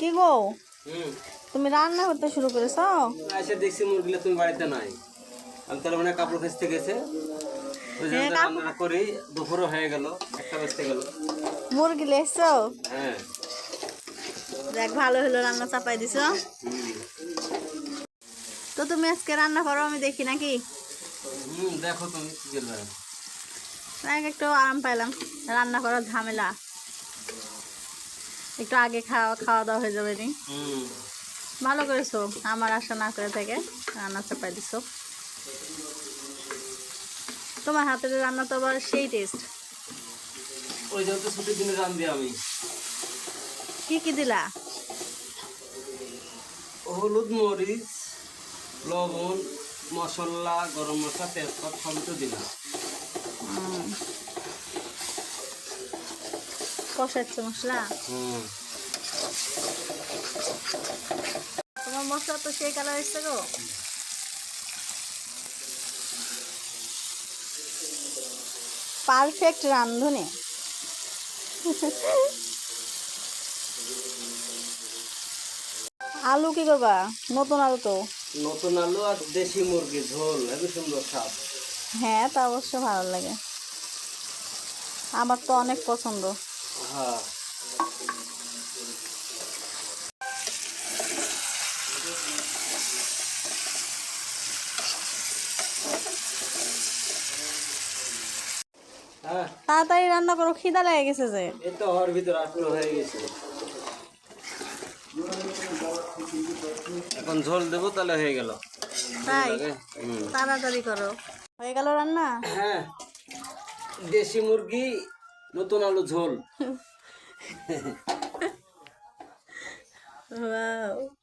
কি গো? তুমি রান্না করতে শুরু করেছ? এসে দেখছি মুরগিলা তুমি বাড়িতে নাই। আমি তাহলে মানে কাপড় ভেস্তে গেছে। রান্না করি দুপুরও হয়ে গেল একটা বেজতে গেল। মুরগি লেসছো? হ্যাঁ। দেখ ভালো হলো রান্না চাপাই দিছো। তো তুমি আজকে রান্না করো আমি দেখি নাকি? দেখো তুমি কি করবে। একটু আরাম পাইলাম রান্না করার ঝামেলা। একটু আগে খাওয়া খাওয়া দাওয়া হয়ে যাবে নি। ভালো করেছ আমার আশা না করে থেকে রান্না চাপাই দিছো। তোমার হাতের রান্না তো আবার সেই টেস্ট ওই জন্য তো ছুটির দিনে রান্ধি আমি। কি কি দিলা? হলুদ মরিচ লবণ মশলা গরম মশলা তেজপাত সবই তো দিলাম। কষাচ্ছ মশলা? তোমার মশলা তো সেই কালার এসছে গো। পারফেক্ট রান্ধুনি আলু কি করবা নতুন আলু তো। নতুন আলু আর দেশি মুরগি ঝোল হেবি সুন্দর স্বাদ। হ্যাঁ তা অবশ্য ভালো লাগে। আমার তো অনেক পছন্দ। হ্যাঁ তাড়াতাড়ি রান্না করো খিদা লেগে গেছে যে। এই তো ওর ভিতর আটলো হয়ে গেছে। এখন ঝোল দেবো তাহলে হয়ে গেল। তাই। তাড়াতাড়ি করো। হয়ে গেল রান্না? হ্যাঁ। দেশি মুরগি নতুন আলু ঝোল Wow.